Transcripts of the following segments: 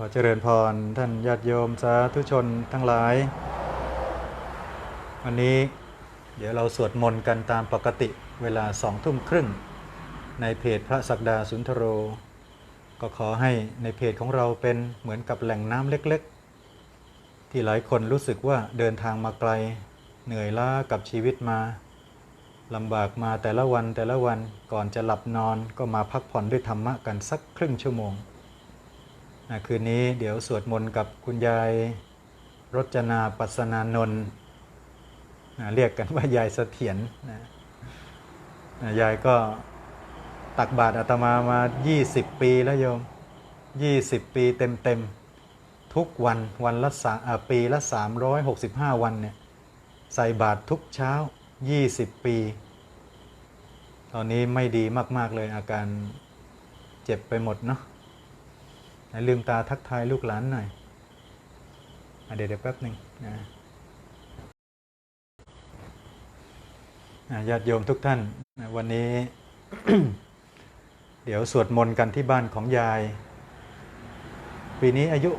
ขอเจริญพรท่านญาติโยมสาธุชนทั้งหลาย วันนี้เดี๋ยวเราสวดมนต์กันตามปกติเวลาสองทุ่มครึ่ง ในเพจพระศักดาสุนทโร ก็ขอให้ในเพจของเราเป็นเหมือนกับแหล่งน้ำเล็กๆ ที่หลายคนรู้สึกว่าเดินทางมาไกล เหนื่อยล้ากับชีวิตมาลำบากมาแต่ละวันแต่ละวันก่อนจะหลับนอนก็มาพักผ่อนด้วยธรรมะกันสักครึ่งชั่วโมง นะคืนนี้เดี๋ยวสวดมนต์กับคุณยายรจนาปัสนานนท์นะเรียกกันว่ายายเสถียรนะนะยายก็ตักบาตรอาตมามา 20 ปีแล้วโยม 20 ปีเต็มๆ ทุกวันวันละสาปีละ 365 วันเนี่ยใส่บาตรทุกเช้า 20 ปี ตอนนี้ไม่ดีมาก ๆ เลยอาการเจ็บไปหมดเนาะ ลืมตาทักทายลูกหลานหน่อยอะเดี๋ยวเดี๋ยวแป๊บหนึ่งนะอะญาติโยมทุกท่านนะวันนี้ เดี๋ยวสวดมนต์กันที่บ้านของยาย ปีนี้อายุ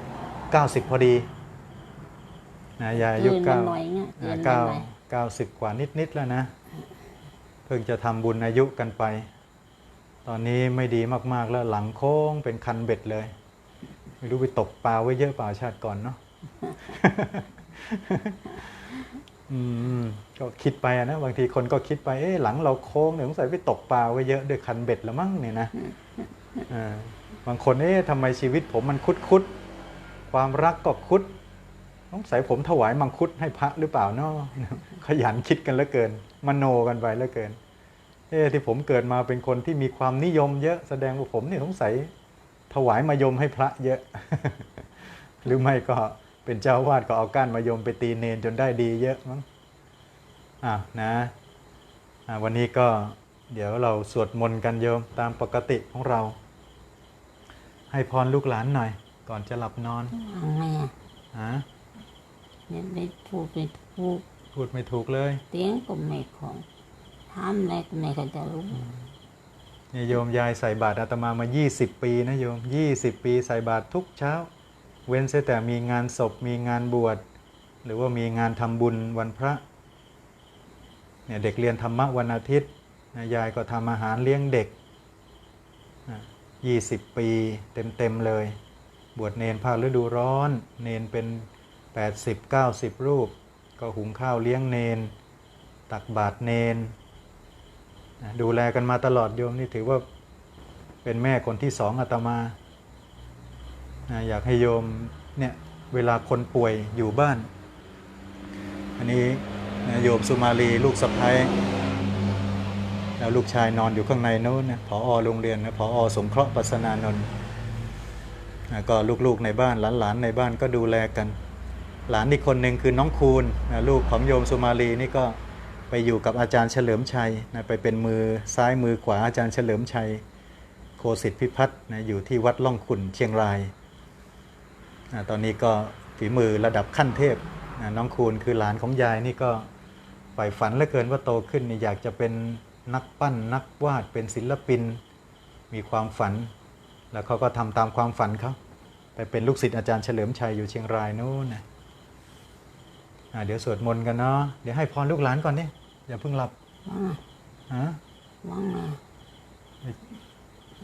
90 พอดีนะยายอายุเกินเก้ามาหน่อยเนี่ยเกิอ่านมาเก้าหน่อยเก้าสิบกว่านิด ๆ แล้วนะ เพิ่งจะทำบุญอายุกันไป ตอนนี้ไม่ดีมาก ๆ แล้วหลังโค้งเป็นคันเบ็ดเลย ไม่รู้ไปตกปลาไว้เยอะเปล่าชาติก่อนเนาะอืมก็คิดไปอะนะบางทีคนก็คิดไปเอ๊ะหลังเราโค้งเนี่ยสงสัยไปตกปลาไว้เยอะด้วยคันเบ็ดละมั้งเนี่ยนะอ่าบางคนเอ๊ะทำไมชีวิตผมมันคุดคุดๆความรักก็คุดสงสัยผมถวายมังคุดให้พระหรือเปล่าเนาะขยันคิดกันเหลือเกิน มโนกันไปเหลือเกินเอ๊ะที่ผมเกิดมาเป็นคนที่มีความนิยมเยอะแสดงว่าผมเนี่ยสงสัย ถวายมายมให้พระเยอะ หรือไม่ก็เป็นเจ้าวาดก็เอาก้านมายมไปตีเนนจนได้ดีเยอะมั้งอะนะอะวันนี้ก็เดี๋ยวเราสวดมนต์กันโยมตามปกติของเรา ให้พรลูกหลานหน่อย ก่อนจะหลับนอนว่าไงอะฮะเนี่ยไม่พูดไม่พูดพูดไม่ถูกเลย เตียงก็ไม่ของทำอะไรก็ไม่เขาจะรู้ เนี่ยโยมยายใส่บาตรอาตมามา 20 ปีนะโยม 20 ปีใส่บาตรทุกเช้า เว้นแต่มีงานศพมีงานบวชหรือว่ามีงานทำบุญวันพระเนี่ยเด็กเรียนธรรมะวันอาทิตย์นะยายก็ทำอาหารเลี้ยงเด็กนะ20 ปีเต็มๆเลย บวชเนนภาคฤดูร้อน เนนเป็น 80 90 รูป ก็หุงข้าวเลี้ยงเนน ตักบาตรเนน ดูแลกันมาตลอดโยมนี่ถือว่าเป็นแม่คนที่สองอาตมา อยากให้โยมเนี่ยเวลาคนป่วยอยู่บ้าน อันนี้โยมสุมาลีลูกสะพ้ยแล้วลูกชายนอนอยู่ข้างในโน้นนะผอโรงเรียนนะผอสงเคราะห์ปัสนานนท์นก็ลูกๆในบ้านหลานๆในบ้านก็ดูแลกัน หลานอีกคนหนึ่งคือน้องคูณนลูกของโยมสุมาลีนี่ก็ ไปอยู่กับอาจารย์เฉลิมชัยนะไปเป็นมือซ้ายมือขวาอาจารย์เฉลิมชัย โคสิทธิพิพัฒน์นะอยู่ที่วัดล่องขุนเชียงรายนะตอนนี้ก็ฝีมือระดับขั้นเทพนะน้องคูณคือหลานของยายนี่ก็ใฝ่ฝันเหลือเกินว่าโตขึ้นนี่อยากจะเป็นนักปั้นนักวาดเป็นศิลปิน มีความฝัน แล้วเขาก็ทำตามความฝันเขาไปเป็นลูกศิษย์อาจารย์เฉลิมชัยอยู่เชียงรายนู้นนะเดี๋ยวสวดมนต์กันเนาะเดี๋ยวให้พรลูกหลานก่อนเนี่ย อย่าเพิ่งหลับว่าไงฮะว่าไง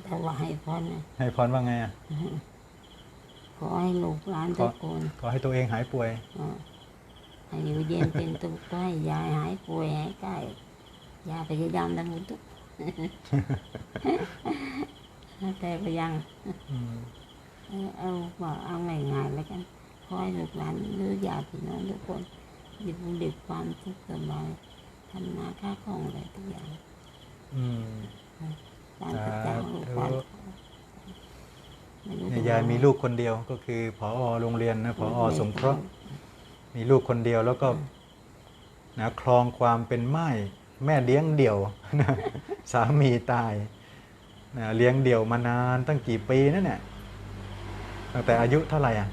แต่ว่าให้พรนะให้พรว่าไงอะขอให้ลูกหลานทุกคนขอให้ตัวเองหายป่วยเออให้อยู่เย็นเป็นตุกข์ให้ยายหายป่วยหายใกล้ยาพยายามทำบุญทุกแต่ก็ยังอืมเออเอาว่าเอาง่ายๆแล้วกันขอให้ลูกหลานหรือญาติพี่น้องทุกคนอยู่บนดึกความสุขสบาย ทำนาค้าของอะไรทุกอย่างอืมตามพระเจ้าลูกหลานไม่รู้เนี่ยจะยายว่มีลูกคนเดียวก็คือผอโรงเรียนนะผอสงเคราะห์มีลูกคนเดียวแล้วก็นะครองความเป็นไม้แม่เลี้ยงเดี่ยวนะสามีตายนะเลี้ยงเดี่ยวมานานตั้งกี่ปีนั่นเนี่ยตั้งแต่อายุเท่าไหร่อะ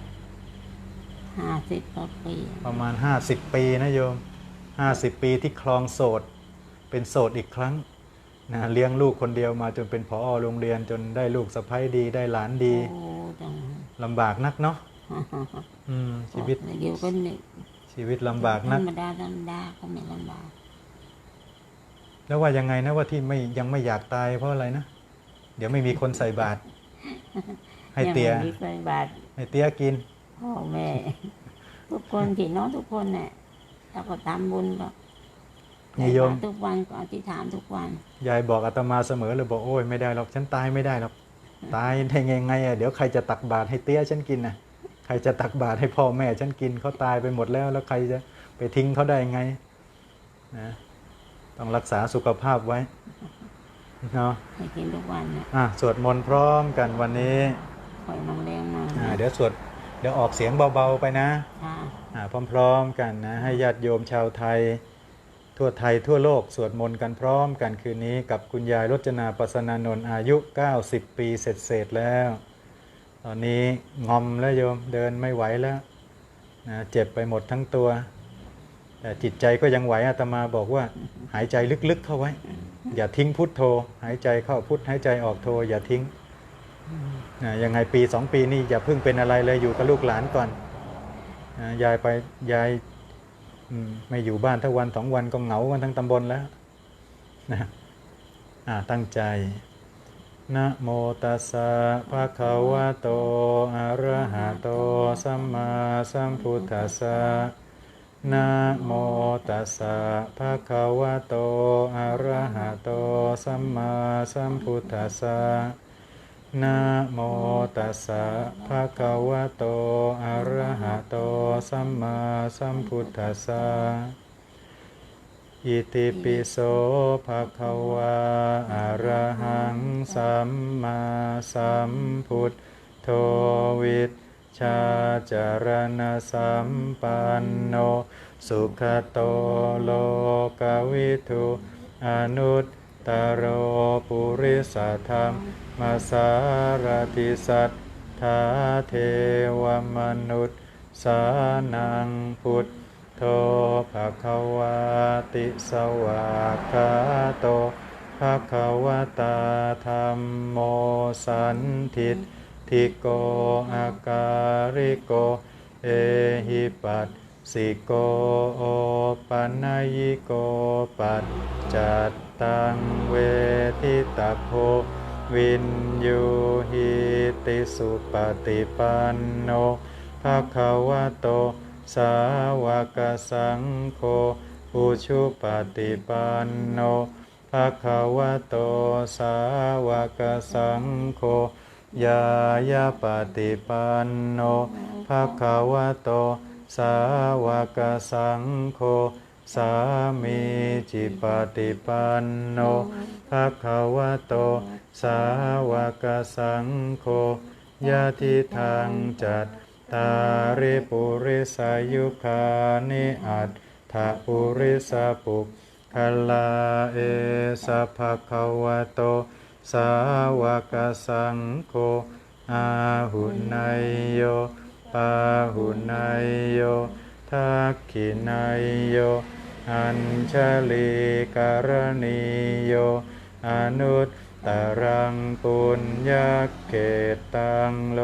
ห้าสิบกว่าปี ประมาณ50ปีนะโยม 50 ปีที่คลองโสด เป็นโสดอีกครั้งนะเลี้ยงลูกคนเดียวมาจนเป็นผอโรงเรียนจนได้ลูกสะใภ้ดีได้หลานดีโอ้จังลำบากนักเนาะอืมชีวิตเดี๋ยวก็เหนื่อยชีวิตลำบากธนัรกรมดาธรรมดาก็ไม่ลำบาก แล้วว่ายังไงนะว่าที่ไม่ยังไม่อยากตายเพราะอะไรนะ เดี๋ยวไม่มีคนใส่บาตรให้เตียงไม่มีใส่บาตรให้เตียกินพ่อแม่ ทุกคนพี่น้องทุกคนเนี่ย เราก็ทำบุญก็นิยมใส่บาตรทุกวันก็อธิษฐานทุกวัน ยายบอกอาตมาเสมอเลยบอกโอ้ยไม่ได้หรอกฉันตายไม่ได้หรอกตายได้ไงไงอะเดี๋ยวใครจะตักบาตรให้เตี้ยฉันกินน่ะใครจะตักบาตรให้พ่อแม่ฉันกินเขาตายไปหมดแล้ว แล้วใครจะไปทิ้งเขาได้ไงนะต้องรักษาสุขภาพไว้เนาะให้กินทุกวันเนี่ยอะสวดมนต์พร้อมกันวันนี้ คอยน้องแรงมา อ่าเดี๋ยวสวด เดี๋ยวออกเสียงเบาๆไปนะค่ะอ่าพร้อมๆกันนะ ให้ญาติโยมชาวไทย ทั่วไทยทั่วโลกสวดมนต์กันพร้อมกันคืนนี้กับคุณยายรจนาปัสนานนท์อายุ 90 ปีเสร็จๆแล้ว ตอนนี้งอมแล้วโยมเดินไม่ไหวแล้วนะเจ็บไปหมดทั้งตัว แต่จิตใจก็ยังไหวอาตมาบอกว่าหายใจลึกๆเข้าไว้ อย่าทิ้งพุทโธ หายใจเข้าพุทหายใจออกโธอย่าทิ้ง นะยังไงปีสองปีนี่อย่าเพิ่งเป็นอะไรเลยอยู่กับลูกหลานก่อนนะยายไปยายไม่อยู่บ้านทั้งวันสองวันก็เหงากันทั้งตำบลแล้วนะตั้งใจนะโมตัสสะภะคะวะโต อะระหะโต สัมมาสัมพุทธัสสะนะโมตัสสะภะคะวะโต อะระหะโต สัมมาสัมพุทธัสสะ นะโมตัสสะภะคะวะโต อะระหะโต สัมมาสัมพุทธัสสะ อิติปิโสภะคะวะ อะระหัง สัมมาสัมพุทโธวิชชาจารณสัมปันโน สุขโตโลกวิทุอนุต ตโรปุริสธรรมมาสารติสัทธาเทวมนุษย์สานังพุทธโธภควาติสวากขาโตภควตาธรรมโมสันทิตทิโกอาการิโก เอหิปัส สิโกโอปันญิโกปัจจัตตังเวทิตาโพวินยูหิติสุปฏิปันโนภะคะวะโต สาวกสังโฆอุชุปฏิปันโนภะคะวะโต สาวกสังโฆยายาปฏิปันโนภะคะวะโต สาวกสังโฆสามีจิปฏิปันโนภะคะวะโต สาวกสังโฆยะทิทางจัตตาริปุริสายุคานิอัตถะปุริสปุกขลาเอสะภะคะวะโต สาวกสังโฆอาหุนายโย ปาหุนายโยทักขินายโย อัญชลีการณีโย อนุตตรังปุญญเกตังโล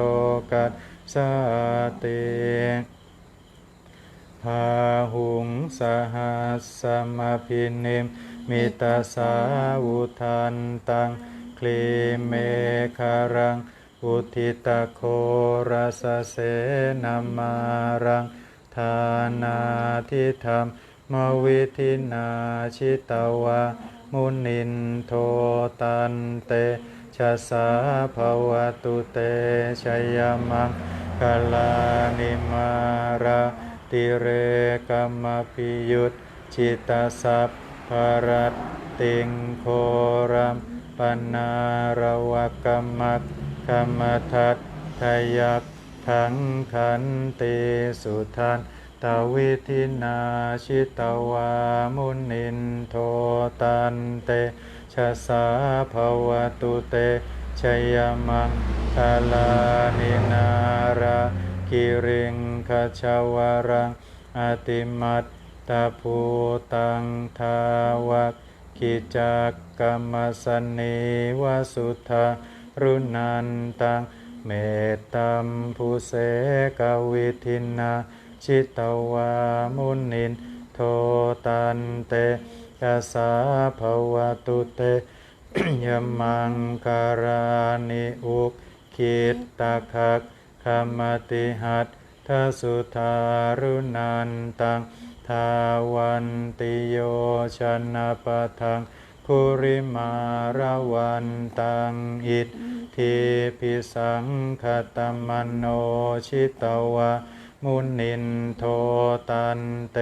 กัสสติพาหุงสหัสสมพินิมมิตาสาวุทันตังคลีเมคารัง อุทิตโครัสเสนามารังทานาทิธรรมมวิธินาชิตวามุนินโทตันเตชะสาภวตุเตชยมังคลานิมาราติเรกมมพิยุตจิตาสัพพรัตติงโครัมปนารวกรรมัก ขมทัตทยักขังขันติสุทันตวิทินาชิตวามุนินโทตันเตชะสาภวตุเตชยมังคาลานินารากิริงคชาวรังอติมัตตาภูตังทาวักกิจักกรรมสนีวสุทธา รุนันตังเมตตัมภูเสกวิทินาชิตวามุนินโทตันเตยะสาภวตุเตยมังการานิอุกคิตตะคักขมติหัตทสุทารุนันตังทาวันติโยชนะปะทัง คุริมาระวันตังอิทธิพิสังคตมโนชิตวะ มุนินโทตันเต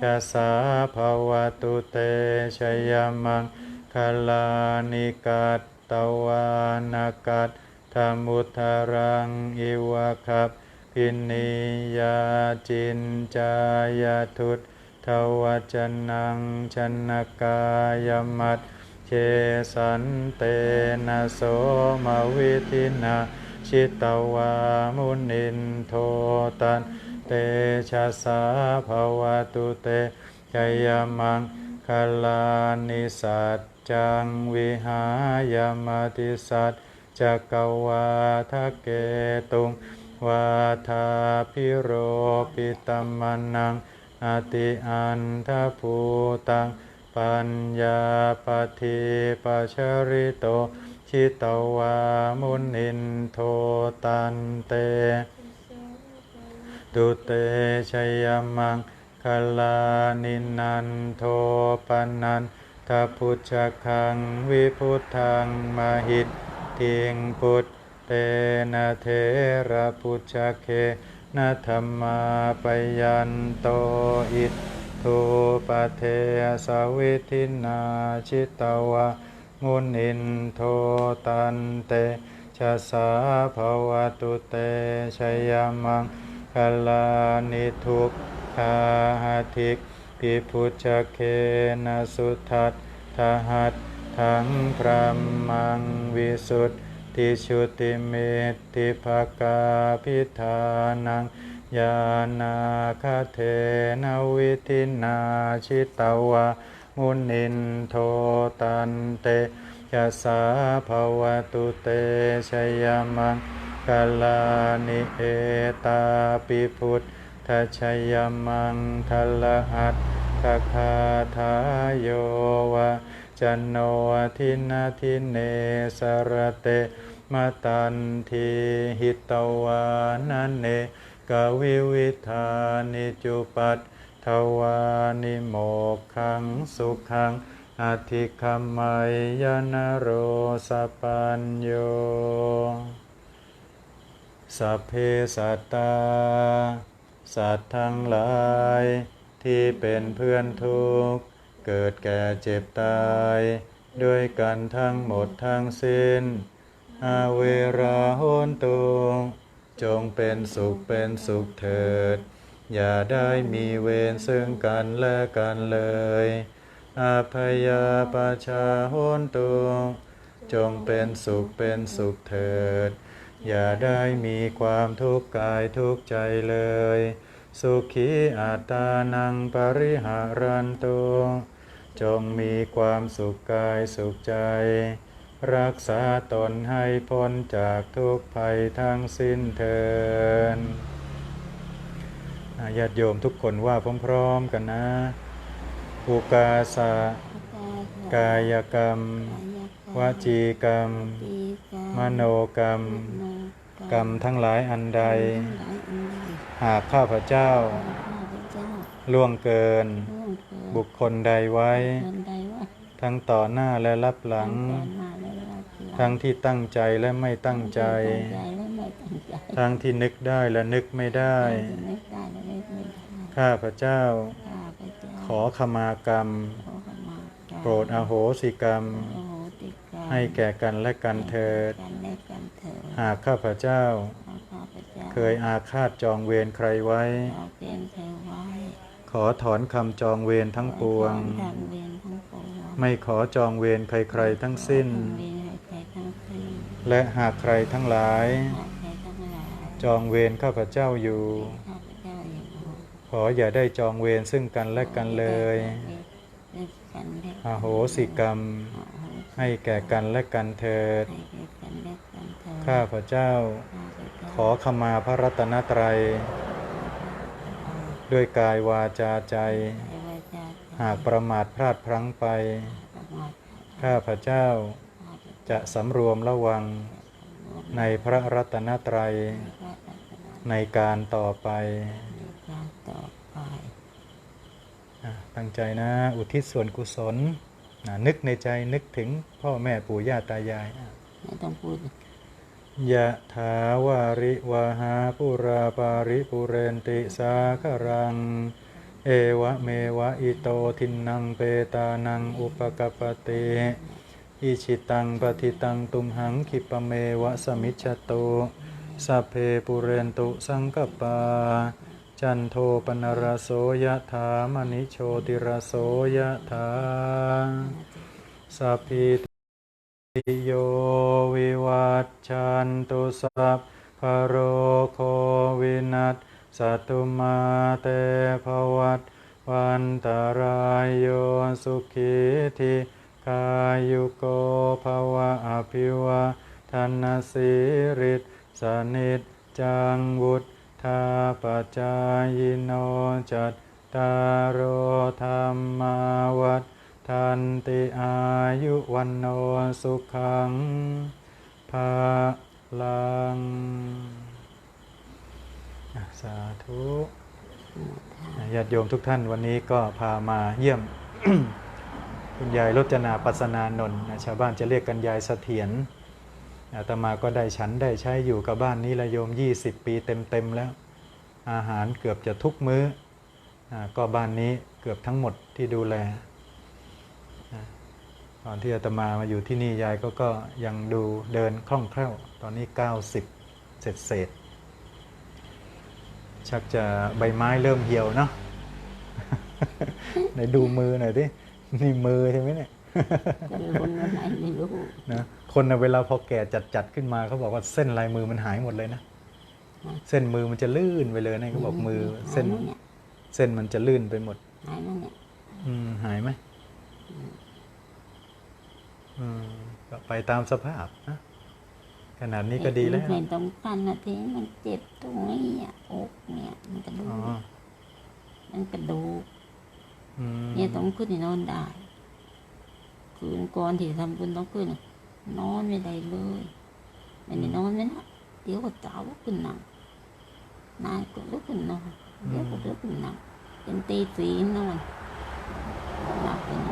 ชะสาภวตุเตชยมังคลานิกัตตวานกัตธมุทารังอิวะคับพินิยาจินจายทุต ทวจนังชนกายมัตเชสันเตนะโสมวิทินาชิตวามุนินโทตันเตชะสาภวตุเตชยมังคลานิสัจจังวิหายมติสัจจักวาทะเกตุงวาทาพิโรปิตมนัง อติอันทภูตังปัญญาปฏิปัชริโตชิตวามุนินโทตันเตตุเตชยมังคลานินันโทปนันทพุชคังวิพุทธังมหิตทิงพุทเตนะเทระพุชเค นธรรมาปยันโตอิททูปเทสวิทินาชิตวะมุนินโทตันเตชะสาภวตุเตชยมังคลานิทุกขาหาทิกปิพุชเคนะสุทัตทหัตถังพระมังวิสุทธิ ติชุติเมตติภกาพิธานังยานาคเทนวิทินาชิตาวะมุนินโทตันเตยะสาภวตุเตชยมังกาลานิเอตาปิพุทธชยมังทละหัตคาคาทายโยวะ จันโนทินาทิเนสรเตมตันทีหิตวานันเนกวิวิธานิจุปัตทวานิโมกขังสุขังอธิคมัยยนโรสปัญโยสัพเพสัตตา สัตว์ทั้งหลาย ที่เป็นเพื่อนทุกข์ เกิดแก่เจ็บตาย ด้วยกันทั้งหมดทั้งสิ้น อาเวราโหนตุงจงเป็นสุขเป็นสุขเถิด อย่าได้มีเวรซึ่งกันและกันเลยอาพยาปชาโหนตุงจงเป็นสุขเป็นสุขเถิด อย่าได้มีความทุกข์กายทุกข์ใจเลย สุขีอัตานังปริหารันตุง จงมีความสุขกายสุขใจ รักษาตนให้พ้นจากทุกภัยทั้งสิ้นเถินญาติโยมทุกคนว่าพร้อมๆกันนะอุกาสะกายกรรม วจีกรรม มโนกรรม กรรมทั้งหลายอันใด หากข้าพเจ้า ล่วงเกิน บุคคลใดไว้ ทั้งต่อหน้าและรับหลัง ทั้งที่ตั้งใจและไม่ตั้งใจ ทั้งที่นึกได้และนึกไม่ได้ ข้าพเจ้า ขอขมากรรม โปรดอโหสิกรรม ให้แก่กันและกันเถิด หากข้าพเจ้า เคยอาฆาตจองเวรใครไว้ ขอถอนคำจองเวรทั้งปวง ไม่ขอจองเวรใครๆทั้งสิ้น และหากใครทั้งหลาย จองเวรข้าพเจ้าอยู่ ขออย่าได้จองเวรซึ่งกันและกันเลย อโหสิกรรม ให้แก่กันและกันเถิดให้แก่กันและกันเถิดข้าพเจ้าข้าพเจ้า ขอขมาพระรัตนตรัย ด้วยกายวาจาใจให้ว่าจะหากประมาทพลาดพลั้งไป ประมาทข้าพเจ้าข้าพเจ้าจะสำรวมระวังในพระรัตนตรัยพระรัตนในการต่อไปในการต่อไปอะตั้งใจนะ อุทิศส่วนกุศลนะนึกในใจนึกถึงพ่อแม่ปู่ย่าตายายอะไม่ต้องพูด ยะถาวาริวาหาปุราปาริปุเรนติสาครัง เอวะเมวะอิโตทินังเปตานังอุปกปติอิชิตังปฏิตังตุมหังคิปะเมวะสมิจฉตุสัพเพปุเรนตุสังกปา จันโทปนรโสยะถามณิโชติรโสยะถาสัพพิ ติโยวิวัตชันตุสัพพะโรโควินัสสตุมาเตภวัตวันตารายโยสุขีธิกายุโกภวะอภิวะธนสิริสนิจจังวุฒธาปจายโนจัตตารโธรรมาวัฏ ทันติอายุวันโนสุขังภาลัง สาธุญาติโยมทุกท่านวันนี้ก็พามาเยี่ยม คุณยายรจนาปัสนานนท์ชาวบ้านจะเรียกกันยายเสถียรอาตมาก็ได้ฉันได้ใช้อยู่กับบ้านนี้ละโยม 20 ปีเต็มๆแล้ว อาหารเกือบจะทุกมื้ออก็บ้านนี้เกือบทั้งหมดที่ดูแล ตอนที่อาตมามาอยู่ที่นี่ยายก็ก็ยังดูเดินคล่องแคล่ว ตอนนี้ 90 เศษเศษๆชักจะใบไม้เริ่มเหี่ยวเนาะไหนดูมือหน่อยดิ นี่มือใช่ไหมเนี่ยจะลุ้นวันไหนไม่รู้นะคนน่ะเวลาพอแก่จัดจัดๆขึ้นมาเขาบอกว่าเส้นลายมือมันหายหมดเลยนะ เส้นมือมันจะลื่นไปเลยนะเขาบอกมือ เส้นหายมั้ยเนี่ยเส้นมันจะลื่นไปหมด หายมั้ยเนี่ยอืมหายไหมอืมก็ ไปตามสภาพนะขนาดนี้ก็ดีแล้วไม่ต้องกันนะทีมันเจ็บตรงนี้อะอกเนี่ย มันกระดูอ๋อกมันกระดูกอืมเนี่ยต้องขึ้นนอนได้ คืนก่อนที่ทำบุญต้องขึ้นน่ะนอนไม่ได้เลยไม่ได้นอนไม่นะเดี๋ยวก็เจ้าลุกขึ้นนั่งนายก็ลุกขึ้นนอนเดี๋ยวก็ลุกขึ้นนั่งเป็นตีสีนอนหลับไปหน่อยเนี่ย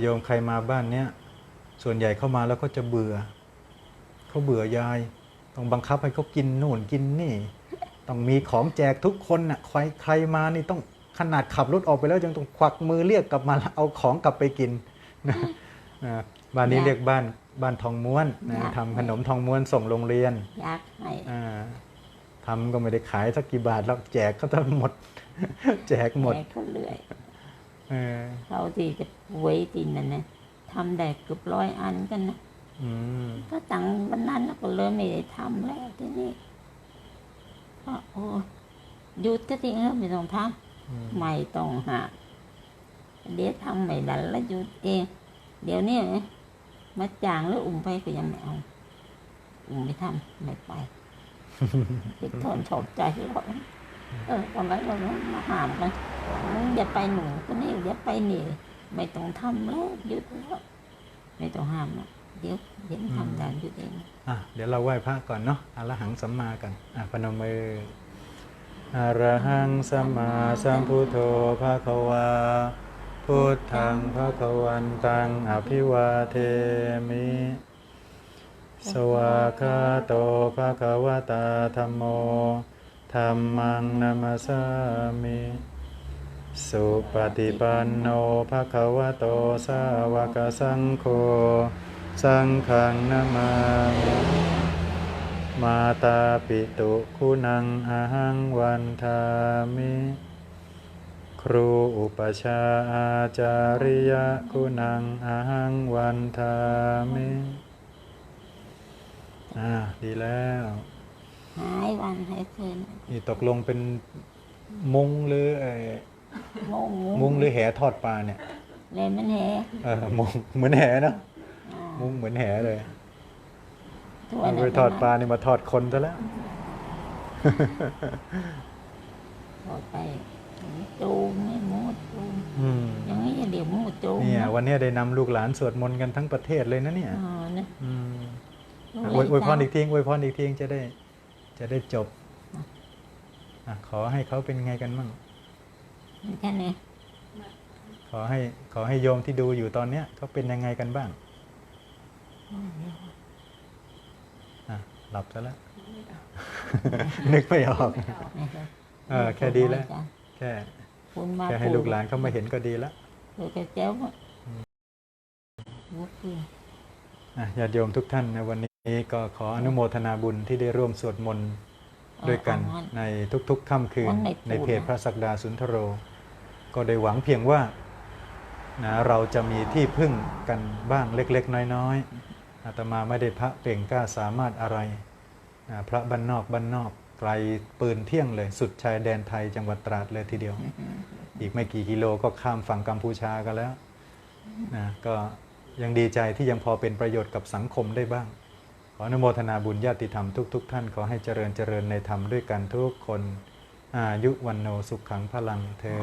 โยมใครมาบ้านเนี้ยส่วนใหญ่เข้ามาแล้วก็จะเบื่อเขาเบื่อยาย ต้องบังคับให้เขากินนู่นกินนี่ ต้องมีของแจกทุกคนน่ะใครใครมานี่ต้องขนาดขับรถออกไปแล้วยังต้องควักมือเรียกกลับมาเอาของกลับไปกินนะนะบ้านนี้เรียกบ้านบ้านทองม้วนนะทำขนมทองม้วนส่งโรงเรียนอยากให้อ่าทำก็ไม่ได้ขายสักกี่บาทแล้วแจกก็ทั้งหมด แจกหมดแจกเขาเรื่อย เออเขาที่จะป่วยตินนั่นนะทำได้เกือบร้อยอันกันนะอืมก็ตังวันนั้นก็เลยไม่ได้ทำแล้วทีนี้ก็โอ้หยุดก็ทิ้งแล้วไม่ต้องทอืมำไม่ต้องหาเดี๋ยวทำไม่ได้แล้วหยุดเอง เดี๋ยวนี้มาจ้างแล้วอุ้มไปก็ยังไม่เอาอุ้มไม่ทำไม่ไปเด็กทนชอบใจเรา เออตอนนั้นเรามาห้ามกันอย่าไปหนูคนนี้อย่าไปนี่ไม่ต้องทำแล้วหยุดแล้วไม่ต้องห้ามแล้วเดี๋ยวเดี๋ยวมันทำได้หยุดเองอะเดี๋ยวเราไหว้พระก่อนเนาะอรหังสัมมากันอะพนมมืออรหังสัมมาสัมพุทโธภะคะวาพุทธังภะคะวันตังอภิวาเทมิ สวากาโตภะคะวตาธัมโม ธัมมังนัมสสามิสุปฏิปันโนภะคะวะโตสาวกสังโฆสังฆังนามามาตาปิตุคุณังอาหังวันทามิ ครูอุปชาอาจาริยะคุณังอาหังวันทามิ อ่า ดีแล้ว หายวันหายคืนนี่ตกลงเป็นมุงหรือเอ่องงมุงหรือแหทอดปลาเนี่ยเลยมันแหเออมุงเหมือนแหเนอะอ่ามุงเหมือนแหเลยถ้วยเอาไหนไปทอดปลานี่มาทอดคนซะแล้วทอดไปจูงไม่หมูจูงอืมอย่างนี้เดี๋ยวหมูจูงเนี่ยะวันเนี้ยได้นำลูกหลานสวดมนต์กันทั้งประเทศเลยนะเนี่ยอ๋อนะอืมลูกอะหอวยอวยพรลานอีกทีอวยพรอีกทีจะได้ จะได้จบอะขอให้เขาเป็นไงกันมั่งแค่นี้ขอให้ขอให้โยมที่ดูอยู่ตอนเนี้ยเขาเป็นยังไงกันบ้างอะหลับซะแล้ว นึกไม่ออกเออแค่ดีแล้ว แค่คุณมาแค่ให้ลูกหลานเขามาเห็นก็ดีแล้วเดี๋ยวจะเจ้าอะวุ้ยอะญาติโยมทุกท่านในวันนี้ ก็ขออนุโมทนาบุญที่ได้ร่วมสวดมนต์ด้วยกันในทุกๆค่ำคืนในเพจพระศักดาสุนทโร ก็ได้หวังเพียงว่านะเราจะมีที่พึ่งกันบ้างเล็กๆ น้อยๆอาตมาไม่ได้พระเปล่งกล้าสามารถอะไรนะพระบ้านนอกบ้านนอกไกลปืนเที่ยงเลย สุดชายแดนไทยจังหวัดตราดเลยทีเดียว อีกไม่กี่กิโลก็ข้ามฝั่งกัมพูชากันแล้วนะก็ยังดีใจที่ยังพอเป็นประโยชน์กับสังคมได้บ้างข ออนุโมทนาบุญญาติธรรมทุกๆท่านขอให้เจริญเจริญในธรรมด้วยกันทุกคน อายุวันโนสุขขังพลังเทอ